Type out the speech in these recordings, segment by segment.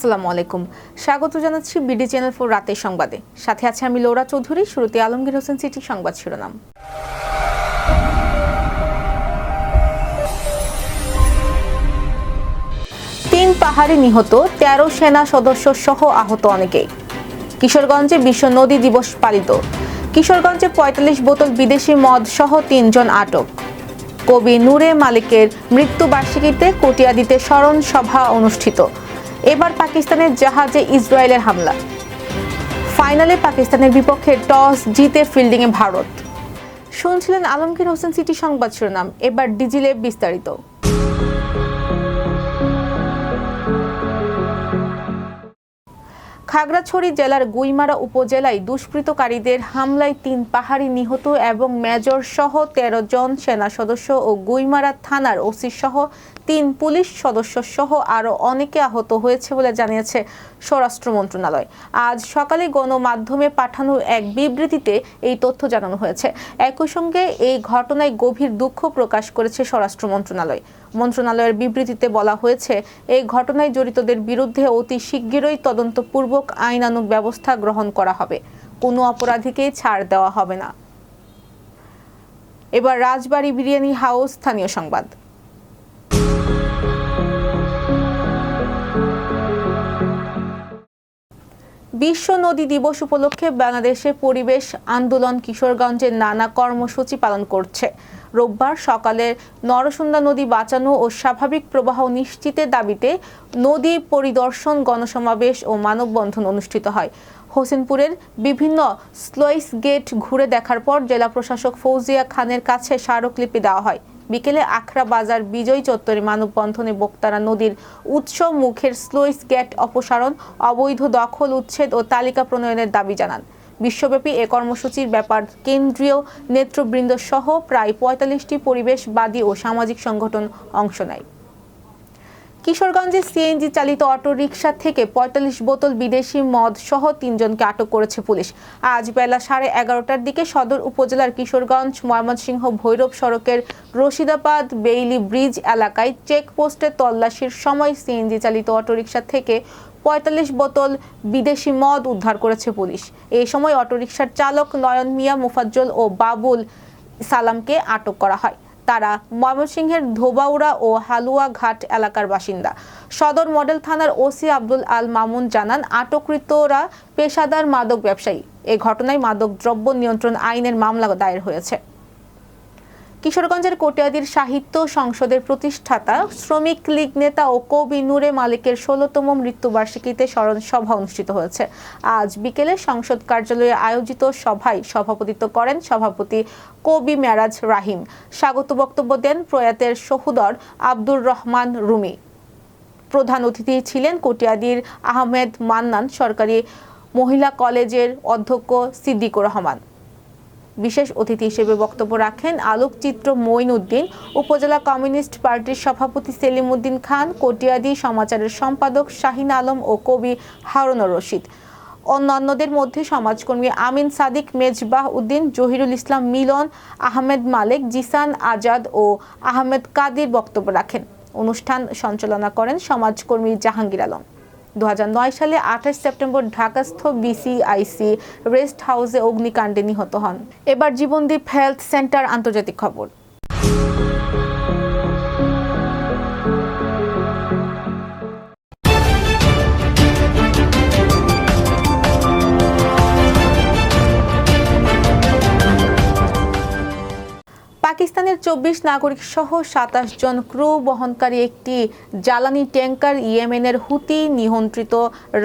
আসসালামু আলাইকুম। স্বাগত জানাচ্ছি বিডি চ্যানেল ফোর রাতের সংবাদে। সাথে আছে আমি লৌরা চৌধুরী, শুরুতে আলমগীর হোসেন সিটি সংবাদ শিরোনাম। তিন পাহাড়ে নিহত তেরো সেনা সদস্য সহ আহত অনেকেই। কিশোরগঞ্জে বিশ্ব নদী দিবস পালিত। কিশোরগঞ্জে পঁয়তাল্লিশ বোতল বিদেশি মদ সহ তিনজন আটক। কবি নূরে মালিকের মৃত্যুবার্ষিকীতে কটিয়াদিতে স্মরণ সভা অনুষ্ঠিত। এবার পাকিস্তানের জাহাজে ইসরায়েলের হামলা। ফাইনালে পাকিস্তানের বিপক্ষে টস জিতে ফিল্ডিংয়ে ভারত। শুনছিলেন আলমগীর হোসেন সিটি সংবাদ শিরোনাম, এবার ডিজিলে বিস্তারিত। খাগড়াছড়ি জেলার গুইমারা উপজেলায় দুষ্কৃতকারীদের হামলায় তিন পাহাড়ি নিহত এবং মেজর সহ তেরো জন সেনা সদস্য ও গুইমারা থানার ওসি সহ তিন পুলিশ সদস্য সহ আরও অনেকে আহত হয়েছে বলে জানিয়েছে স্বরাষ্ট্র মন্ত্রণালয়। আজ সকালে গণমাধ্যমে পাঠানো এক বিবৃতিতে এই তথ্য জানানো হয়েছে। একই সঙ্গে এই ঘটনায় গভীর দুঃখ প্রকাশ করেছে স্বরাষ্ট্র মন্ত্রণালয়। মন্ত্রণালয়ের বিবৃতিতে বলা হয়েছে, এই ঘটনায় জড়িতদের বিরুদ্ধে অতি শিগগিরই তদন্তপূর্বক আইনানুগ ব্যবস্থা গ্রহণ করা হবে। কোনো অপরাধীকেই ছাড় দেওয়া হবে না। এবার রাজবাড়ী বিরিয়ানি হাউস স্থানীয় সংবাদ। বিশ্ব নদী দিবস উপলক্ষে বাংলাদেশে পরিবেশ আন্দোলন কিশোরগঞ্জের নানা কর্মসূচি পালন করছে। রোববার সকালে নরসুন্দা নদী বাঁচানো ও স্বাভাবিক প্রবাহ নিশ্চিতের দাবিতে নদী পরিদর্শন, গণসমাবেশ ও মানববন্ধন অনুষ্ঠিত হয়। হোসেনপুরের বিভিন্ন স্লুইস গেট ঘুরে দেখার পর জেলা প্রশাসক ফৌজিয়া খানের কাছে স্মারকলিপি দেওয়া হয়। বিকেলে আখড়া বাজার বিজয় চত্বরে মানববন্ধনে বক্তারা নদীর উৎস মুখের স্লুইস গেট অপসারণ, অবৈধ দখল, উচ্ছেদ ও তালিকা প্রণয়নের দাবি জানান। বিশ্বব্যাপী এ কর্মসূচির ব্যাপার কেন্দ্রীয় নেতৃবৃন্দ সহ প্রায় পঁয়তাল্লিশটি পরিবেশবাদী ও সামাজিক সংগঠন অংশ নেয়। কিশোরগঞ্জে সিএনজি চালিত অটোরিকশা থেকে পঁয়তাল্লিশ বোতল বিদেশি মদ সহ তিনজনকে আটক করেছে পুলিশ। আজ বেলা সাড়ে এগারোটার দিকে সদর উপজেলার কিশোরগঞ্জ, ময়মনসিংহ ভৈরব সড়কের রশিদাবাদ বেইলি ব্রিজ এলাকায় চেকপোস্টে তল্লাশির সময় সিএনজি চালিত অটোরিকশা থেকে পঁয়তাল্লিশ বোতল বিদেশি মদ উদ্ধার করেছে পুলিশ। এই সময় অটোরিকশার চালক নয়ন মিয়া, মুফাজ্জল ও বাবুল সালামকে আটক করা হয়। তারা ময়মনসিংহের ধোবাউড়া ও হালুয়া ঘাট এলাকার বাসিন্দা। সদর মডেল থানার ওসি আব্দুল আল মামুন জানান, আটককৃতরা পেশাদার মাদক ব্যবসায়ী। এ ঘটনায় মাদক দ্রব্য নিয়ন্ত্রণ আইনের মামলা দায়ের হয়েছে। কিশোরগঞ্জের কটিয়াদির সাহিত্য সংসদের প্রতিষ্ঠাতা, শ্রমিক লীগ নেতা ও কবি নূরে মালিকের ষোলতম মৃত্যুবার্ষিকীতে স্মরণ সভা অনুষ্ঠিত হয়েছে। আজ বিকেলে সংসদ কার্যালয়ে আয়োজিত সভায় সভাপতিত্ব করেন সভাপতি কবি মেরাজ রাহিম। স্বাগত বক্তব্য দেন প্রয়াতের সহুদর আব্দুর রহমান রুমি। প্রধান অতিথি ছিলেন কটিয়াদির আহমেদ মান্নান, সরকারি মহিলা কলেজের অধ্যক্ষ সিদ্দিকুর রহমান। বিশেষ অতিথি হিসেবে বক্তব্য রাখেন আলোকচিত্র মইন উদ্দিন উপজেলা কমিউনিস্ট পার্টির সভাপতি সেলিম উদ্দিন খান, কটিয়াদি সমাচারের সম্পাদক শাহিন আলম ও কবি হারুনুর রশিদ। অন্যান্যদের মধ্যে সমাজকর্মী আমিন সাদিক, মেজবাহ উদ্দিন, জহিরুল ইসলাম মিলন, আহমেদ মালেক, জিসান আজাদ ও আহমেদ কাদির বক্তব্য রাখেন। অনুষ্ঠান সঞ্চালনা করেন সমাজকর্মী জাহাঙ্গীর আলম। দু হাজার নয় সালে আঠাশ সেপ্টেম্বর ঢাকাস্থ বিসিআইসি রেস্ট হাউসে অগ্নিকাণ্ডে নিহত হন। এবার জীবনদীপ হেলথ সেন্টার আন্তর্জাতিক খবর। পাকিস্তানের চব্বিশ নাগরিক সহ সাতাশ জন ক্রু বহনকারী একটি জ্বালানি ট্যাঙ্কার ইয়েমেনের হুতি নিয়ন্ত্রিত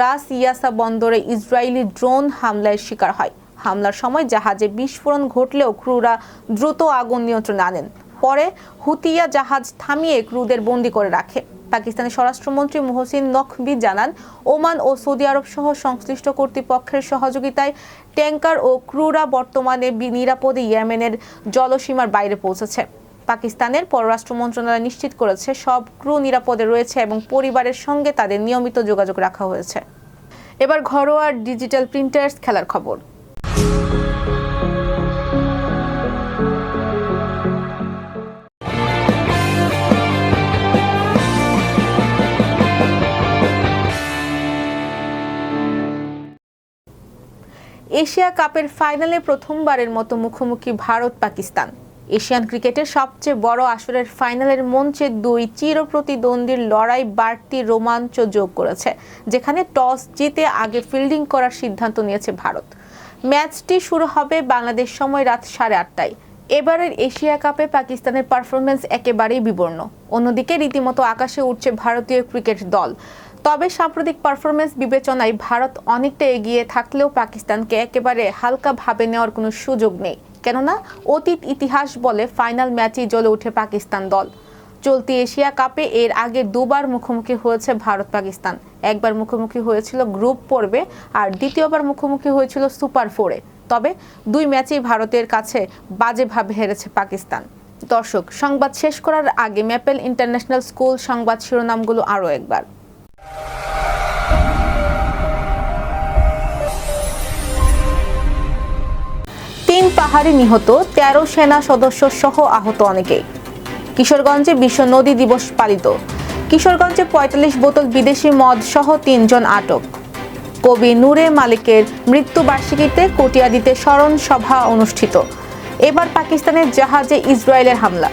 রাস ইয়াসা বন্দরে ইসরায়েলি ড্রোন হামলায় শিকার হয়। হামলার সময় জাহাজে বিস্ফোরণ ঘটলেও ক্রুরা দ্রুত আগুন নিয়ন্ত্রণে আনেন। পরে হুতিয়া জাহাজ থামিয়ে ক্রুদের বন্দি করে রাখে। পাকিস্তানের স্বরাষ্ট্রমন্ত্রী মোহসিন নকভি জানান, ওমান ও সৌদি আরব সহ সংশ্লিষ্ট কর্তৃপক্ষের সহযোগিতায় ট্যাঙ্কার ও ক্রুরা বর্তমানে নিরাপদে ইয়েমেনের জলসীমার বাইরে পৌঁছেছে। পাকিস্তানের পররাষ্ট্র মন্ত্রণালয় নিশ্চিত করেছে, সব ক্রু নিরাপদে রয়েছে এবং পরিবারের সঙ্গে তাদের নিয়মিত যোগাযোগ রাখা হয়েছে। এবার ঘরোয়া ডিজিটাল প্রিন্টার্স খেলার খবর। এশিয়া কাপের ফাইনালে প্রথমবারের মতো মুখোমুখি ভারত পাকিস্তান। এশিয়ান ক্রিকেটের সবচেয়ে বড় আসরের ফাইনালের মঞ্চে দুই চিরপ্রতিদ্বন্দ্বীর লড়াই বাড়তি রোমাঞ্চ যোগ করেছে, যেখানে টস জিতে আগে ফিল্ডিং করার সিদ্ধান্ত নিয়েছে ভারত। ম্যাচটি শুরু হবে বাংলাদেশ সময় রাত সাড়ে আটটায়। এবারের এশিয়া কাপে পাকিস্তানের পারফরমেন্স একেবারেই বিবর্ণ। অন্যদিকে রীতিমতো আকাশে উঠছে ভারতীয় ক্রিকেট দল। তবে সাম্প্রতিক পারফরমেন্স বিবেচনায় ভারত অনেকটা এগিয়ে থাকলেও পাকিস্তানকে একেবারে হালকা ভাবে নেওয়ার কোনো সুযোগ নেই। কেননা, অতীত ইতিহাস বলে ফাইনাল ম্যাচেই জ্বলে ওঠে পাকিস্তান দল। চলতি এশিয়া কাপে এর আগে দুবার মুখোমুখি হয়েছে ভারত পাকিস্তান। একবার মুখোমুখি হয়েছিল গ্রুপ পর্বে আর দ্বিতীয়বার মুখোমুখি হয়েছিল সুপার ফোরে। তবে দুই ম্যাচেই ভারতের কাছে বাজেভাবে হেরেছে পাকিস্তান। দর্শক, সংবাদ শেষ করার আগে ম্যাপেল ইন্টারন্যাশনাল স্কুল সংবাদ শিরোনামগুলো আরও একবার। পাহাড়ি নিহত তেরো সেনা সদস্য সহ আহত অনেকেই। কিশোরগঞ্জে বিশ্ব নদী দিবস পালিত। কিশোরগঞ্জে পঁয়তাল্লিশ বোতল বিদেশি মদ সহ তিনজন আটক। কবি নূরে মালিকের মৃত্যুবার্ষিকীতে কটিয়াদিতে স্মরণ সভা অনুষ্ঠিত। এবার পাকিস্তানের জাহাজে ইসরায়েলের হামলা।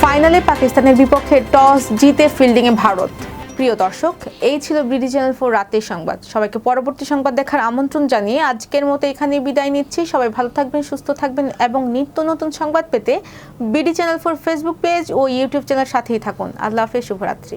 ফাইনালে পাকিস্তানের বিপক্ষে টস জিতে ফিল্ডিংয়ে ভারত। প্রিয় দর্শক, এই ছিল বিডি চ্যানেল ফোর রাতের সংবাদ। সবাইকে পরবর্তী সংবাদ দেখার আমন্ত্রণ জানিয়ে আজকের মতো এখানে বিদায় নিচ্ছি। সবাই ভালো থাকবেন, সুস্থ থাকবেন এবং নিত্য নতুন সংবাদ পেতে BD channel four Facebook page ও ইউটিউব চ্যানেল সাথেই থাকুন। আল্লাহ হাফেজ, শুভরাত্রি।